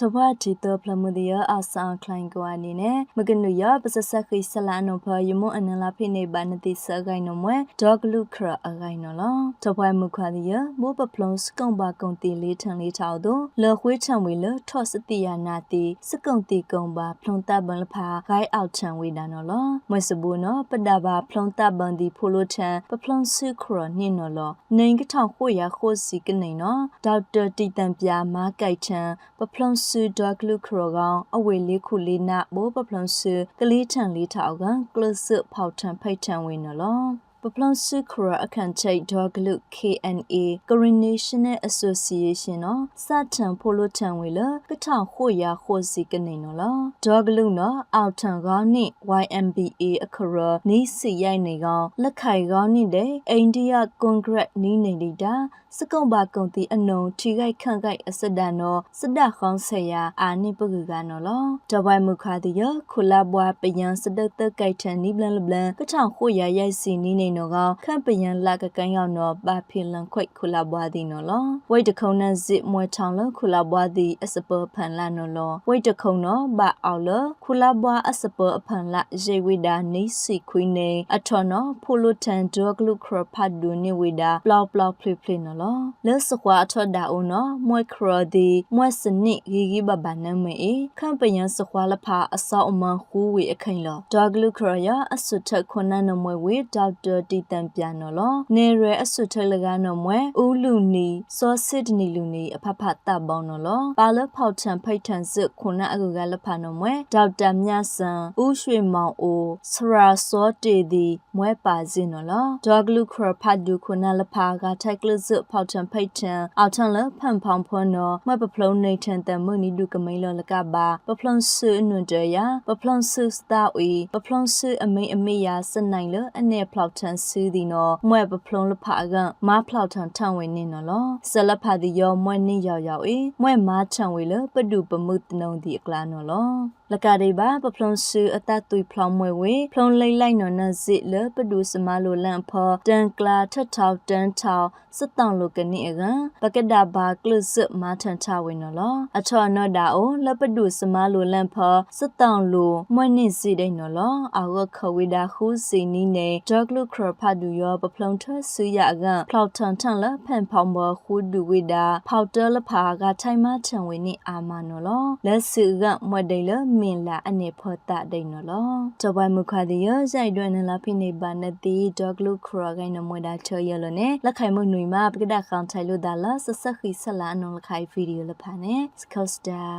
တဘွားတီတော့ဖလမှုဒီယအဆောင်ခလိုင်းကွာနေနဲ့မကနုရပစဆက်ခိဆလာနောဖယမအနလာဖိနေဘာနတိဆဂိုင်နမွဲဒေါဂလူခရအဂိုင်နော်လောတဘွားမခွာဒီယမိုးပပလုံစကုံပါကုံတီလေးထန်လေးထောက်တော့လခွေးချံဝေလထော့စတိယနာတီစကုံတီကုံပါဖလုံတဘန်လဖာဂိုင်းအောက်ချံဝေတာနော်လောမွဲစဘူနော်ပဒဘာဖလုံတဘန်ဒီဖိုလိုချံပဖလုံစုခရနင်းနော်လောနိုင်ကထောင်ခွေရခိုးစီကနေနော်ဒေါက်တာတီတန်ပြာမားကိုက်ချံပဖလုံစုဒေါဂလူခရကောင်အဝေလေးခုလေးနာဘိုးပဖလုံစုကလေးထန်လေးထောက်ကကလစ်ဖောက်ထန်ဖိတ်ထန်ဝေနော်လော ပပလန်စုခရအခန့်ချိတ်ဒေါဂလု KNA Coordination Association နော်စတန်ဖိုလိုတန်ဝေလကထောင်ခိုရခိုစီကနေနော်လဒေါဂလုနော်အောက်ထန်ကောင်းနိ YMBA အခရနီးစီရိုက်နေကောင်လက်ခိုင်ကောင်းနိတဲ့အိန္ဒိယကွန်ဂရက်နီးနေလိတာစကုံပါကုံတီအနုံထီခိုက်ခန့်ခိုက်အစဒန်နော်စဒခေါင်းဆေယာအာနိပကူကနော်လောတဝိုင်မုခါတိယခုလာဘွားပယံစဒတ်တကိုက်ထန်နိဘလန်လဘလန်ကထောင်ခိုရရိုက်စီနီးနေနော်ကောင်ခန့်ပယံလာကကန်ရောက်နော်ပါဖီလန်ခွိတ်ခုလာဘွားဒီနော်လောဝိတ်တခုံနဲ့ဇစ်မွဲထောင်လခုလာဘွားဒီအစပဖန်လာနော်လောဝိတ်တခုံနော်ဘာအောင်လခုလာဘွားအစပအဖန်လာရေဝိဒါနေစီခွိနေအထော်နော်ဖိုလိုတန်ဒေါဂလုခရဖတ်ဒူနေဝိဒါပလောက်ပလောက်ဖလဖလနော်လောလဲစကွာအထော်ဒါအောင်နော်မွဲခရဒီမွဲစနစ်ဂီဂီဘဘနမဲအေခန့်ပယံစကွာလဖာအစောအမန်ဟူဝေအခိုင်လောဒေါဂလုခရယာအစွတ်ထခွနနမွဲဝေဒေါက်တာတီတန်ပြန်နော်လောနေရအစွတ်ထလကနော်မွဲဦးလူနီစောစစ်နီလူနီအဖဖတဘောင်းနော်လောပါလဖောက်ထန်ဖိတ်ထန်စစ်ခုနအကူကလဖာနော်မွဲဒေါက်တာမြဆန်ဦးရွှေမောင်အိုစရာစောတေဒီမွဲပါစင်နော်လောဒေါဂလုခရဖတ်ဒူခုနလဖာကထိုက်ကလစ်ဖောက်ထန်ဖိတ်ထန်အောက်ထန်လဖန်ဖောင်ဖောနော်မွဲပဖလုံးနေထန်တမွနီဒုကမိန်လောလကပါပဖလုံးဆွနွန်တရပဖလုံးဆွစတာဝီပဖလုံးဆွအမိန်အမေယာစနိုင်လအနေဖောက်ထန်စူးဒီနော်မွဲပဖလုံးလဖာကမဖောက်ထန်ထန်ဝင်နေနော်လောဆလဖာဒီယောမွဲနေရောက်ရောက်အေမွဲမာထန်ဝေလပဒုပမှုတနုံဒီအကလာနော်လော လကဒေဘာပဖလွန်ဆူအတတ်သွေဖလောင်းမွဲဝေဖလွန်လိမ့်လိုက်နော်နစစ်လပဒုစမလိုလန့်ဖောတန်ကလာထထောက်တန်ထောက်စတောင်လိုကနိအကပကဒါဘာကလစမာထန်ချဝေနော်လောအချောနော်ဒါအိုလပဒုစမလိုလန့်ဖောစတောင်လိုမွဲ့နစ်စီတဲ့နော်လောအာဝခဝေဒါခုစီနီနေဒေါဂလုခရဖဒူယောပဖလွန်ထဆူရအကဖလောက်ထန်ထန်လဖန်ဖောင်ဘခုဒူဝေဒါဖောက်တယ်လဖာကထိုင်မထန်ဝေနိအာမနော်လောလက်စုကမွဲ့တယ်လမင်လာအနေဖောတဒိန်နော်လောတဝိုင်မခါဒီရစိုက်တွင်နလာဖိနေပါနတိဒေါဂလုခရဂိုင်နမွေဒါချောရလနဲ့လက်ခိုင်မနွေမှာပကဒခေါန်ထိုင်လို့ဒါလာဆဆက်ခိဆလာအနုံလက်ခိုင်ဗီဒီယိုလဖာနဲ့စကော့စတာ